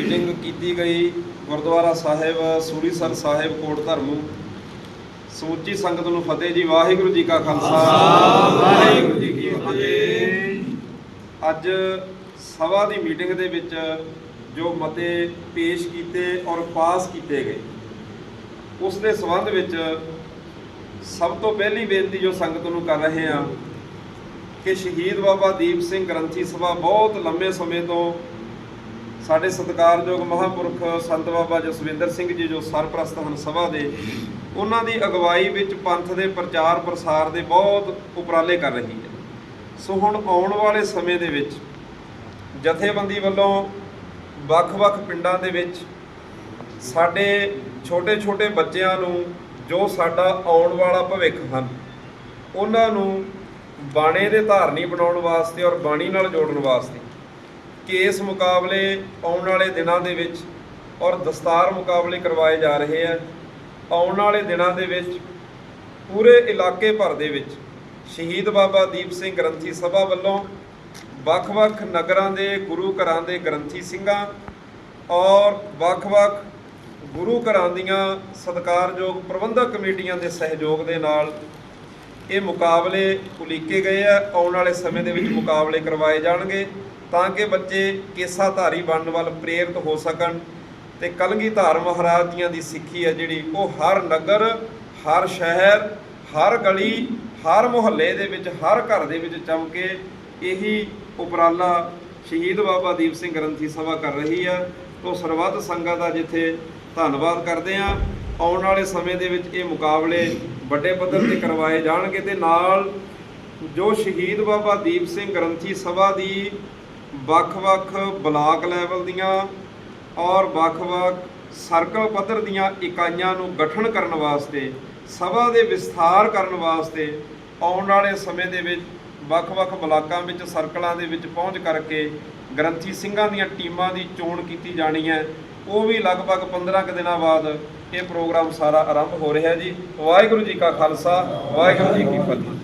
Meeting ਕੀਤੀ ਗਈ ਗੁਰਦੁਆਰਾ ਸਾਹਿਬ ਸੂਰੀਸਰ ਸਾਹਿਬ ਕੋਟ ਧਰਮੂ। ਸਮੁੱਚੀ ਸੰਗਤ ਨੂੰ ਫਤਿਹ ਜੀ, ਵਾਹਿਗੁਰੂ ਜੀ ਕਾ ਖਾਲਸਾ। ਵਾਹਿਗੁਰੂ ਜੀ ਕੀ ਫਤਿਹ। ਅੱਜ ਸਭਾ ਦੀ ਮੀਟਿੰਗ ਦੇ ਵਿੱਚ ਜੋ ਮਤੇ ਪੇਸ਼ ਕੀਤੇ ਔਰ ਪਾਸ ਕੀਤੇ ਗਏ, ਉਸ ਦੇ ਸੰਬੰਧ ਵਿੱਚ ਸਭ ਤੋਂ ਪਹਿਲੀ ਬੇਨਤੀ ਜੋ ਸੰਗਤ ਨੂੰ ਕਰ ਰਹੇ ਹਾਂ, ਕਿ ਸ਼ਹੀਦ ਬਾਬਾ ਦੀਪ ਸਿੰਘ ਗ੍ਰੰਥੀ ਸਭਾ ਬਹੁਤ ਲੰਮੇ ਸਮੇਂ ਤੋਂ ਸਾਡੇ ਸਤਿਕਾਰਯੋਗ ਮਹਾਂਪੁਰਖ ਸੰਤ ਬਾਬਾ ਜਸਵਿੰਦਰ ਸਿੰਘ ਜੀ ਜੋ ਸਰਪ੍ਰਸਤ ਹਨ ਸਭਾ ਦੇ, ਉਹਨਾਂ ਦੀ ਅਗਵਾਈ ਵਿੱਚ ਪੰਥ ਦੇ ਪ੍ਰਚਾਰ ਪ੍ਰਸਾਰ ਦੇ ਬਹੁਤ ਉਪਰਾਲੇ ਕਰ ਰਹੀ ਹੈ। ਸੋ ਹੁਣ ਆਉਣ ਵਾਲੇ ਸਮੇਂ ਦੇ ਵਿੱਚ ਜਥੇਬੰਦੀ ਵੱਲੋਂ ਵੱਖ-ਵੱਖ ਪਿੰਡਾਂ ਦੇ ਵਿੱਚ ਸਾਡੇ ਛੋਟੇ-ਛੋਟੇ ਬੱਚਿਆਂ ਨੂੰ ਜੋ ਸਾਡਾ ਆਉਣ ਵਾਲਾ ਭਵਿੱਖ ਹਨ, ਉਹਨਾਂ ਨੂੰ ਬਾਣੇ ਦੇ ਧਾਰਨੀ ਬਣਾਉਣ ਵਾਸਤੇ ਔਰ ਬਾਣੀ ਨਾਲ ਜੋੜਨ ਵਾਸਤੇ ਕੇਸ ਮੁਕਾਬਲੇ ਆਉਣ ਵਾਲੇ ਦਿਨਾਂ ਦੇ ਵਿੱਚ ਔਰ ਦਸਤਾਰ ਮੁਕਾਬਲੇ ਕਰਵਾਏ ਜਾ ਰਹੇ ਆ। ਆਉਣ ਵਾਲੇ ਦਿਨਾਂ ਦੇ ਵਿੱਚ ਪੂਰੇ ਇਲਾਕੇ ਭਰ ਦੇ ਵਿੱਚ ਸ਼ਹੀਦ ਬਾਬਾ ਦੀਪ ਸਿੰਘ ਗ੍ਰੰਥੀ ਸਭਾ ਵੱਲੋਂ ਵੱਖ-ਵੱਖ ਨਗਰਾਂ ਦੇ ਗੁਰੂ ਘਰਾਂ ਦੇ ਗ੍ਰੰਥੀ ਸਿੰਘਾਂ ਔਰ ਵੱਖ-ਵੱਖ ਗੁਰੂ ਘਰਾਂ ਦੀਆਂ ਸਤਿਕਾਰਯੋਗ ਪ੍ਰਬੰਧਕ ਕਮੇਟੀਆਂ ਦੇ ਸਹਿਯੋਗ ਦੇ ਨਾਲ ਇਹ ਮੁਕਾਬਲੇ ਉਲੀਕੇ ਗਏ ਆ। ਆਉਣ ਵਾਲੇ ਸਮੇਂ ਦੇ ਵਿੱਚ ਮੁਕਾਬਲੇ ਕਰਵਾਏ ਜਾਣਗੇ। ਤਾਂ ਕਿ ਬੱਚੇ ਕੇਸਾਧਾਰੀ ਬਣਨ ਵੱਲ ਪ੍ਰੇਰਿਤ ਹੋ ਸਕਣ। ਤੇ ਕਲਗੀਧਰ ਮਹਾਰਾਜ ਦੀਆਂ ਦੀ ਸਿੱਖੀ ਹੈ ਜਿਹੜੀ, ਉਹ ਹਰ ਨਗਰ, ਹਰ ਸ਼ਹਿਰ, ਹਰ ਗਲੀ, ਹਰ ਮੁਹੱਲੇ ਦੇ ਵਿੱਚ, ਹਰ ਘਰ ਦੇ ਵਿੱਚ ਚਮਕੇ। ਇਹੀ ਉਪਰਾਲਾ ਸ਼ਹੀਦ ਬਾਬਾ ਦੀਪ ਸਿੰਘ ਗ੍ਰੰਥੀ ਸਭਾ ਕਰ ਰਹੀ ਹੈ। ਤੋਂ ਸਰਬੱਤ ਸੰਗਤ ਦਾ ਜਿੱਥੇ ਧੰਨਵਾਦ ਕਰਦੇ ਆ ਆਉਣ ਵਾਲੇ ਸਮੇਂ ਦੇ ਵਿੱਚ ਇਹ ਮੁਕਾਬਲੇ ਵੱਡੇ ਪੱਧਰ ਤੇ ਕਰਵਾਏ ਜਾਣਗੇ। ਤੇ ਨਾਲ ਜੋ ਸ਼ਹੀਦ ਬਾਬਾ ਦੀਪ ਸਿੰਘ ਗ੍ਰੰਥੀ ਸਭਾ ਦੀ ਵੱਖ-ਵੱਖ ਬਲਾਕ ਲੈਵਲ ਦੀਆਂ ਔਰ ਵੱਖ-ਵੱਖ ਸਰਕਲ ਪੱਧਰ ਦੀਆਂ ਇਕਾਈਆਂ ਨੂੰ ਗਠਨ ਕਰਨ ਵਾਸਤੇ, ਸਭਾ ਦੇ ਵਿਸਥਾਰ ਕਰਨ ਵਾਸਤੇ ਆਉਣ ਵਾਲੇ ਸਮੇਂ ਦੇ ਵਿੱਚ ਵੱਖ-ਵੱਖ ਬਲਾਕਾਂ ਵਿੱਚ ਸਰਕਲਾਂ ਦੇ ਵਿੱਚ ਪਹੁੰਚ ਕਰਕੇ ਗ੍ਰੰਥੀ ਸਿੰਘਾਂ ਦੀਆਂ ਟੀਮਾਂ ਦੀ ਚੋਣ ਕੀਤੀ ਜਾਣੀ ਹੈ। ਉਹ ਵੀ ਲਗਭਗ 15 ਕੁ ਦਿਨਾਂ ਬਾਅਦ ਇਹ ਪ੍ਰੋਗਰਾਮ ਸਾਰਾ ਆਰੰਭ ਹੋ ਰਿਹਾ ਜੀ। ਵਾਹਿਗੁਰੂ ਜੀ ਕਾ ਖਾਲਸਾ, ਵਾਹਿਗੁਰੂ ਜੀ ਕੀ ਫਤਿਹ।